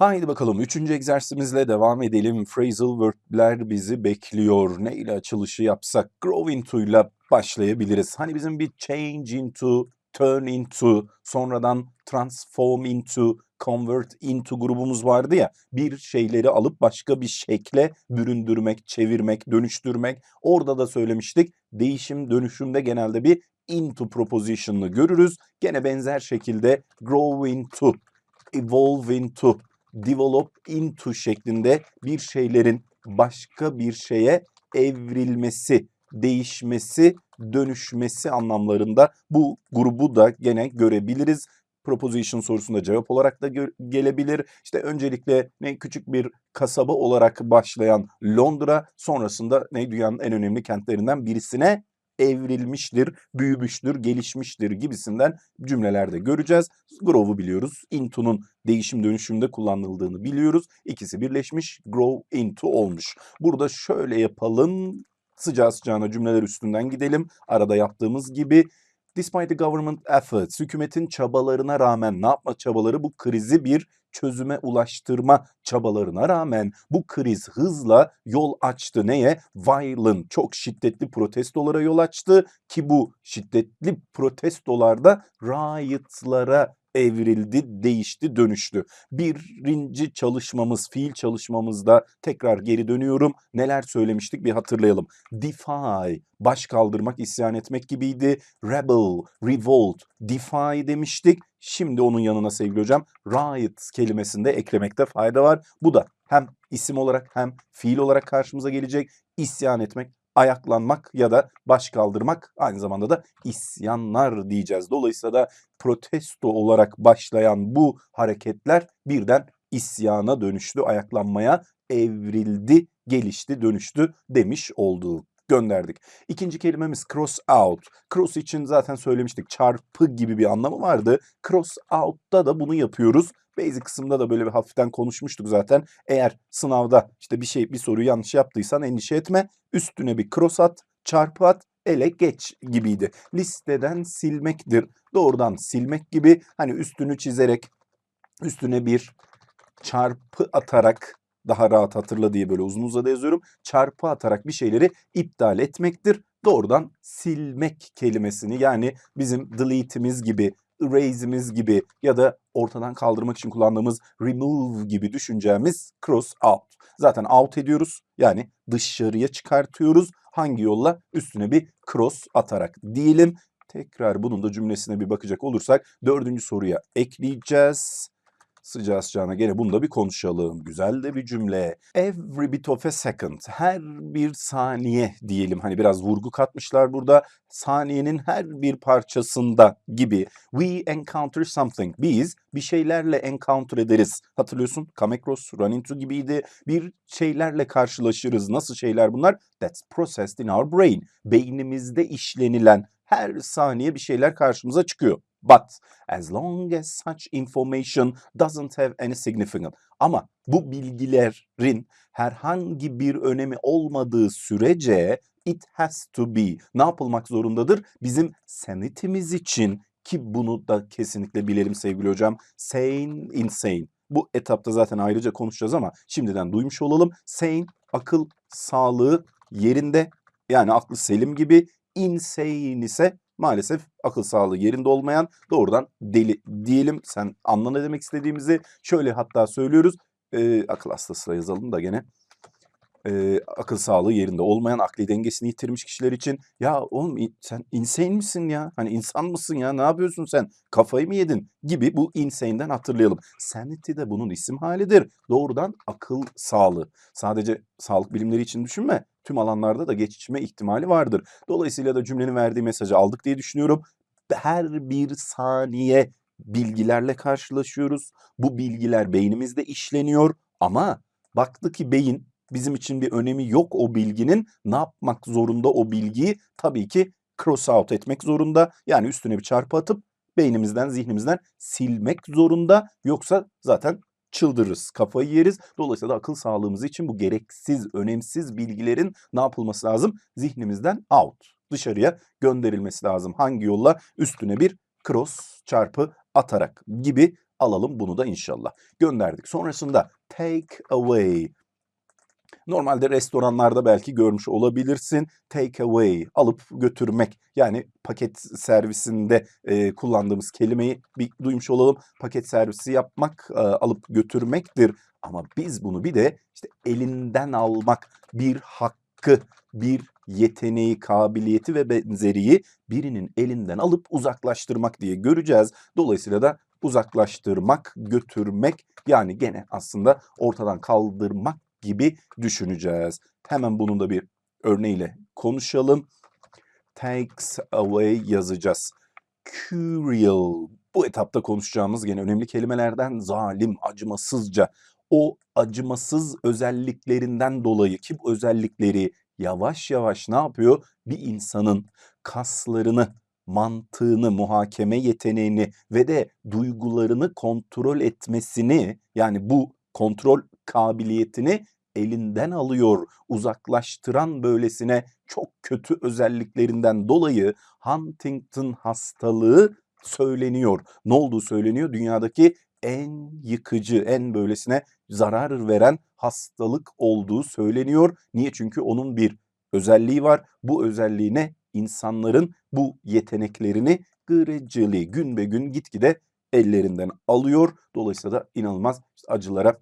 Haydi bakalım üçüncü egzersizimizle devam edelim. Phrasal verb'ler bizi bekliyor. Ne ile açılışı yapsak? Grow into ile başlayabiliriz. Hani bizim bir change into, turn into, sonradan transform into, convert into grubumuz vardı ya. Bir şeyleri alıp başka bir şekle büründürmek, çevirmek, dönüştürmek. Orada da söylemiştik. Değişim dönüşümde genelde bir into proposition'ını görürüz. Gene benzer şekilde grow into, evolve into, develop into şeklinde bir şeylerin başka bir şeye evrilmesi, değişmesi, dönüşmesi anlamlarında bu grubu da gene görebiliriz. Proposition sorusunda cevap olarak da gelebilir. İşte öncelikle ne küçük bir kasaba olarak başlayan Londra sonrasında ne dünyanın en önemli kentlerinden birisine evrilmiştir, büyümüştür, gelişmiştir gibisinden cümlelerde göreceğiz. Grow'u biliyoruz. Into'nun değişim dönüşümde kullanıldığını biliyoruz. İkisi birleşmiş, grow into olmuş. Burada şöyle yapalım. Sıcağı sıcağına cümleler üstünden gidelim. Arada yaptığımız gibi Despite the government efforts, hükümetin çabalarına rağmen ne yapma çabaları bu krizi bir çözüme ulaştırma çabalarına rağmen bu kriz hızla yol açtı neye? Violent, çok şiddetli protestolara yol açtı ki bu şiddetli protestolarda riotlara evrildi, değişti, dönüştü. Birinci çalışmamız, fiil çalışmamızda tekrar geri dönüyorum. Neler söylemiştik bir hatırlayalım. Defy, baş kaldırmak, isyan etmek gibiydi. Rebel, revolt, defy demiştik. Şimdi onun yanına sevgili hocam riot kelimesini de eklemekte fayda var. Bu da hem isim olarak hem fiil olarak karşımıza gelecek. İsyan etmek, ayaklanmak ya da baş kaldırmak aynı zamanda da isyanlar diyeceğiz. Dolayısıyla da protesto olarak başlayan bu hareketler birden isyana dönüştü, ayaklanmaya evrildi, gelişti, dönüştü demiş olduk gönderdik. İkinci kelimemiz cross out. Cross için zaten söylemiştik çarpı gibi bir anlamı vardı. Cross out'ta da bunu yapıyoruz. Basic kısımda da böyle bir hafiften konuşmuştuk zaten. Eğer sınavda işte bir şey bir soruyu yanlış yaptıysan endişe etme. Üstüne bir cross at, çarpı at, ele geç gibiydi. Listeden silmektir. Doğrudan silmek gibi hani üstünü çizerek üstüne bir çarpı atarak daha rahat hatırla diye böyle uzun uzadı yazıyorum. Çarpı atarak bir şeyleri iptal etmektir. Doğrudan silmek kelimesini yani bizim delete'imiz gibi, erase'imiz gibi ya da ortadan kaldırmak için kullandığımız remove gibi düşüneceğimiz cross out. Zaten out ediyoruz yani dışarıya çıkartıyoruz. Hangi yolla? Üstüne bir cross atarak diyelim. Tekrar bunun da cümlesine bir bakacak olursak dördüncü soruya ekleyeceğiz. Sıcağı sıcağına gene bunu da bir konuşalım. Güzel de bir cümle. Every bit of a second. Her bir saniye diyelim. Hani biraz vurgu katmışlar burada. Saniyenin her bir parçasında gibi. We encounter something. Biz bir şeylerle encounter ederiz. Hatırlıyorsun? Come across, run into gibiydi. Bir şeylerle karşılaşırız. Nasıl şeyler bunlar? That's processed in our brain. Beynimizde işlenilen her saniye bir şeyler karşımıza çıkıyor. But as long as such information doesn't have any significance. Ama bu bilgilerin herhangi bir önemi olmadığı sürece it has to be ne yapılmak zorundadır? Bizim sanitimiz için ki bunu da kesinlikle bilelim sevgili hocam. Sane, insane. Bu etapta zaten ayrıca konuşacağız ama şimdiden duymuş olalım. Sane, akıl sağlığı yerinde yani aklı selim gibi insane ise maalesef akıl sağlığı yerinde olmayan doğrudan deli diyelim. Sen anla ne demek istediğimizi şöyle hatta söylüyoruz. Ee, akıl hastası yazalım da gene. Ee, akıl sağlığı yerinde olmayan, akli dengesini yitirmiş kişiler için ya oğlum sen insane misin ya? Hani insan mısın ya? Ne yapıyorsun sen? Kafayı mı yedin? Gibi bu insane'den hatırlayalım. Sanity de bunun isim halidir. Doğrudan akıl sağlığı. Sadece sağlık bilimleri için düşünme. Tüm alanlarda da geçişme ihtimali vardır. Dolayısıyla da cümlenin verdiği mesajı aldık diye düşünüyorum. Her bir saniye bilgilerle karşılaşıyoruz. Bu bilgiler beynimizde işleniyor ama baktı ki beyin bizim için bir önemi yok o bilginin. Ne yapmak zorunda o bilgiyi? Tabii ki cross out etmek zorunda. Yani üstüne bir çarpı atıp beynimizden, zihnimizden silmek zorunda. Yoksa zaten çıldırırız, kafayı yeriz. Dolayısıyla da akıl sağlığımız için bu gereksiz, önemsiz bilgilerin ne yapılması lazım? Zihnimizden out, dışarıya gönderilmesi lazım. Hangi yolla? Üstüne bir cross çarpı atarak gibi alalım bunu da inşallah. Gönderdik. Sonrasında take away. Normalde restoranlarda belki görmüş olabilirsin. Take away, alıp götürmek. Yani paket servisinde e, kullandığımız kelimeyi bir duymuş olalım. Paket servisi yapmak, e, alıp götürmektir. Ama biz bunu bir de işte elinden almak, bir hakkı, bir yeteneği, kabiliyeti ve benzeriyi birinin elinden alıp uzaklaştırmak diye göreceğiz. Dolayısıyla da uzaklaştırmak, götürmek yani gene aslında ortadan kaldırmak gibi düşüneceğiz. Hemen bunun da bir örneğiyle konuşalım. Takes away yazacağız. Curial. Bu etapta konuşacağımız gene önemli kelimelerden zalim, acımasızca. O acımasız özelliklerinden dolayı ki bu özellikleri yavaş yavaş ne yapıyor? Bir insanın kaslarını, mantığını, muhakeme yeteneğini ve de duygularını kontrol etmesini yani bu kontrol kabiliyetini elinden alıyor. Uzaklaştıran böylesine çok kötü özelliklerinden dolayı Huntington hastalığı söyleniyor. Ne olduğu söyleniyor? Dünyadaki en yıkıcı, en böylesine zarar veren hastalık olduğu söyleniyor. Niye? Çünkü onun bir özelliği var. Bu özelliğine insanların bu yeteneklerini gradually gün be gün gitgide ellerinden alıyor. Dolayısıyla da inanılmaz acılara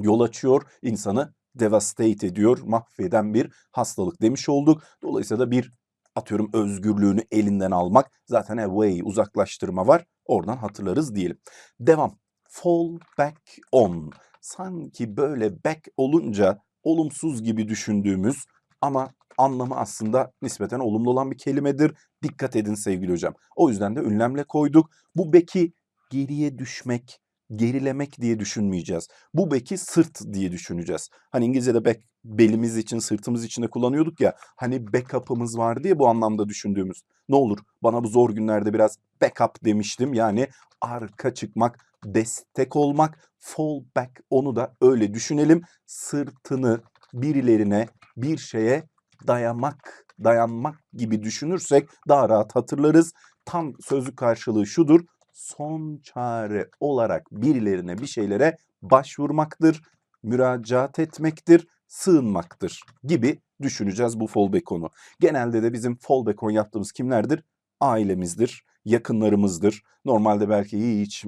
yol açıyor. insanı devastate ediyor, mahveden bir hastalık demiş olduk. Dolayısıyla da bir atıyorum özgürlüğünü elinden almak zaten away uzaklaştırma var. Oradan hatırlarız diyelim. Devam. Fall back on. Sanki böyle back olunca olumsuz gibi düşündüğümüz ama anlamı aslında nispeten olumlu olan bir kelimedir. Dikkat edin sevgili hocam. O yüzden de ünlemle koyduk. Bu back'i geriye düşmek, gerilemek diye düşünmeyeceğiz. Bu back'i sırt diye düşüneceğiz. Hani İngilizce'de back belimiz için, sırtımız için de kullanıyorduk ya. Hani backup'ımız var diye bu anlamda düşündüğümüz. Ne olur bana bu zor günlerde biraz backup demiştim. Yani arka çıkmak, destek olmak, fall back onu da öyle düşünelim. Sırtını birilerine, bir şeye dayamak, dayanmak gibi düşünürsek daha rahat hatırlarız. Tam sözlük karşılığı şudur. Son çare olarak birilerine bir şeylere başvurmaktır, müracaat etmektir, sığınmaktır gibi düşüneceğiz bu fallback onu. Genelde de bizim fallback on yaptığımız kimlerdir? Ailemizdir, yakınlarımızdır. Normalde belki hiç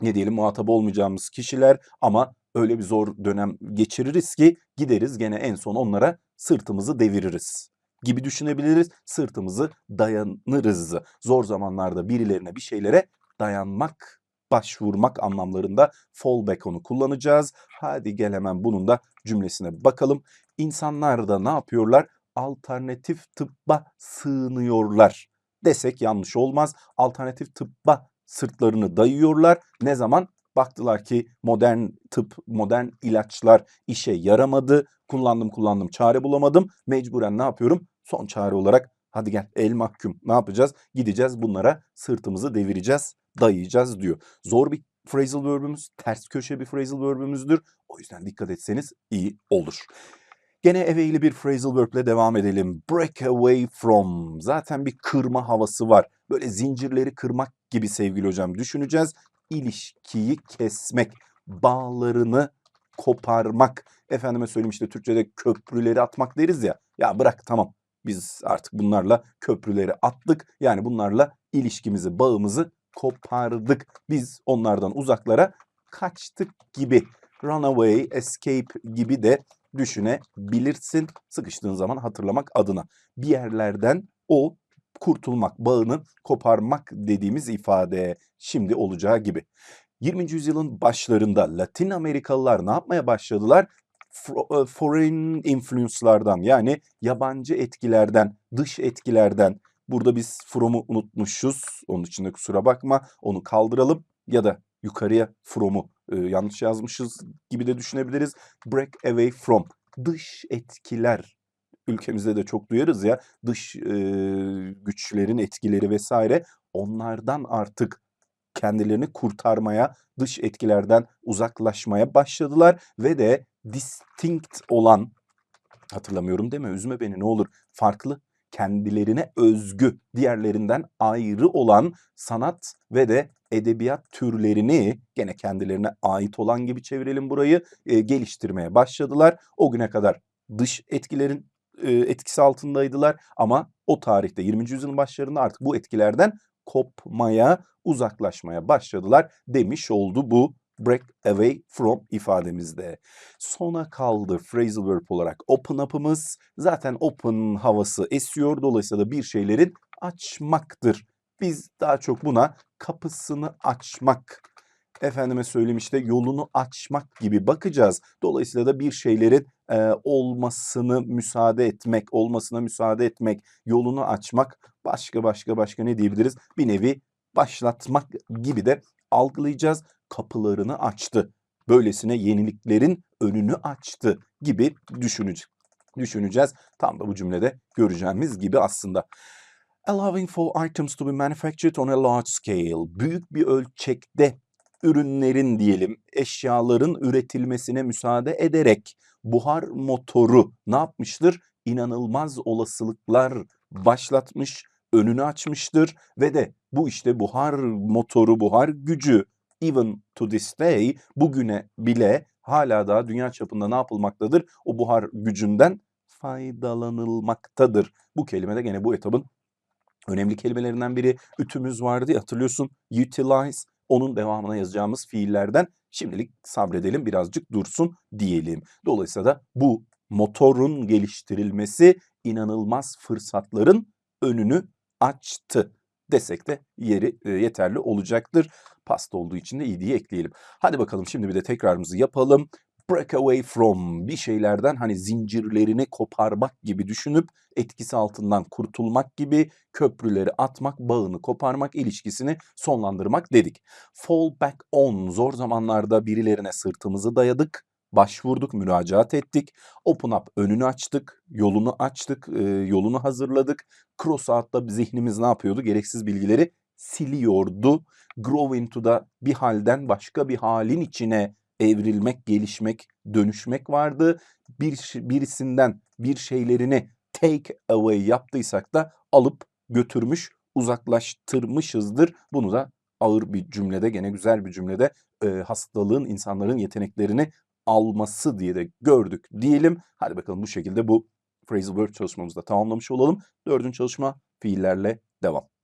ne diyelim muhatap olmayacağımız kişiler ama öyle bir zor dönem geçiririz ki gideriz gene en son onlara sırtımızı deviririz gibi düşünebiliriz. Sırtımızı dayanırız. Zor zamanlarda birilerine bir şeylere dayanmak, başvurmak anlamlarında fallback onu kullanacağız. Hadi gel hemen bunun da cümlesine bakalım. İnsanlar da ne yapıyorlar? Alternatif tıbba sığınıyorlar desek yanlış olmaz. Alternatif tıbba sırtlarını dayıyorlar. Ne zaman? Baktılar ki modern tıp, modern ilaçlar işe yaramadı. Kullandım kullandım çare bulamadım. Mecburen ne yapıyorum? Son çare olarak hadi gel el mahkum ne yapacağız? Gideceğiz bunlara sırtımızı devireceğiz, dayayacağız diyor. Zor bir phrasal verb'ümüz, ters köşe bir phrasal verb'ümüzdür. O yüzden dikkat etseniz iyi olur. Gene eveyli bir phrasal verb ile devam edelim. Break away from. Zaten bir kırma havası var. Böyle zincirleri kırmak gibi sevgili hocam düşüneceğiz. İlişkiyi kesmek, bağlarını koparmak. Efendime söyleyeyim işte Türkçe'de köprüleri atmak deriz ya. Ya bırak tamam biz artık bunlarla köprüleri attık. Yani bunlarla ilişkimizi, bağımızı kopardık. Biz onlardan uzaklara kaçtık gibi. Runaway, escape gibi de düşünebilirsin. Sıkıştığın zaman hatırlamak adına. Bir yerlerden o kurtulmak, bağını koparmak dediğimiz ifade şimdi olacağı gibi. 20. yüzyılın başlarında Latin Amerikalılar ne yapmaya başladılar? E, foreign influence'lardan yani yabancı etkilerden, dış etkilerden burada biz from'u unutmuşuz. Onun için de kusura bakma. Onu kaldıralım ya da yukarıya from'u e, yanlış yazmışız gibi de düşünebiliriz. Break away from dış etkiler ülkemizde de çok duyarız ya dış e, güçlerin etkileri vesaire onlardan artık kendilerini kurtarmaya, dış etkilerden uzaklaşmaya başladılar ve de distinct olan hatırlamıyorum deme üzme beni ne olur farklı kendilerine özgü diğerlerinden ayrı olan sanat ve de edebiyat türlerini gene kendilerine ait olan gibi çevirelim burayı e, geliştirmeye başladılar. O güne kadar dış etkilerin e, etkisi altındaydılar ama o tarihte 20. yüzyılın başlarında artık bu etkilerden kopmaya, uzaklaşmaya başladılar demiş oldu bu break away from ifademizde. Sona kaldı phrasal verb olarak open up'ımız. Zaten open havası esiyor. Dolayısıyla da bir şeylerin açmaktır. Biz daha çok buna kapısını açmak, efendime söyleyeyim işte yolunu açmak gibi bakacağız. Dolayısıyla da bir şeylerin e, olmasını müsaade etmek, olmasına müsaade etmek, yolunu açmak, başka başka başka ne diyebiliriz? Bir nevi başlatmak gibi de algılayacağız. Kapılarını açtı. Böylesine yeniliklerin önünü açtı gibi düşüneceğiz. Düşüneceğiz. Tam da bu cümlede göreceğimiz gibi aslında. Allowing for items to be manufactured on a large scale. Büyük bir ölçekte ürünlerin diyelim, eşyaların üretilmesine müsaade ederek buhar motoru ne yapmıştır? İnanılmaz olasılıklar başlatmış, önünü açmıştır ve de bu işte buhar motoru, buhar gücü even to this day bugüne bile hala daha dünya çapında ne yapılmaktadır? O buhar gücünden faydalanılmaktadır. Bu kelime de gene bu etabın önemli kelimelerinden biri. Ütümüz vardı hatırlıyorsun. Utilize onun devamına yazacağımız fiillerden şimdilik sabredelim birazcık dursun diyelim. Dolayısıyla da bu motorun geliştirilmesi inanılmaz fırsatların önünü açtı desek de yeri yeterli olacaktır. Pasta olduğu için de iyiliği ekleyelim. Hadi bakalım şimdi bir de tekrarımızı yapalım. Break away from bir şeylerden hani zincirlerini koparmak gibi düşünüp etkisi altından kurtulmak gibi köprüleri atmak, bağını koparmak, ilişkisini sonlandırmak dedik. Fall back on zor zamanlarda birilerine sırtımızı dayadık, başvurduk, müracaat ettik. Open up önünü açtık, yolunu açtık, e, yolunu hazırladık. Cross out'ta zihnimiz ne yapıyordu? Gereksiz bilgileri siliyordu. Grow into da bir halden başka bir halin içine evrilmek, gelişmek, dönüşmek vardı. Bir birisinden bir şeylerini take away yaptıysak da alıp götürmüş, uzaklaştırmışızdır. Bunu da ağır bir cümlede, gene güzel bir cümlede e, hastalığın insanların yeteneklerini alması diye de gördük diyelim. Hadi bakalım bu şekilde bu phrasal verb çalışmamızı da tamamlamış olalım. Dördüncü çalışma fiillerle devam.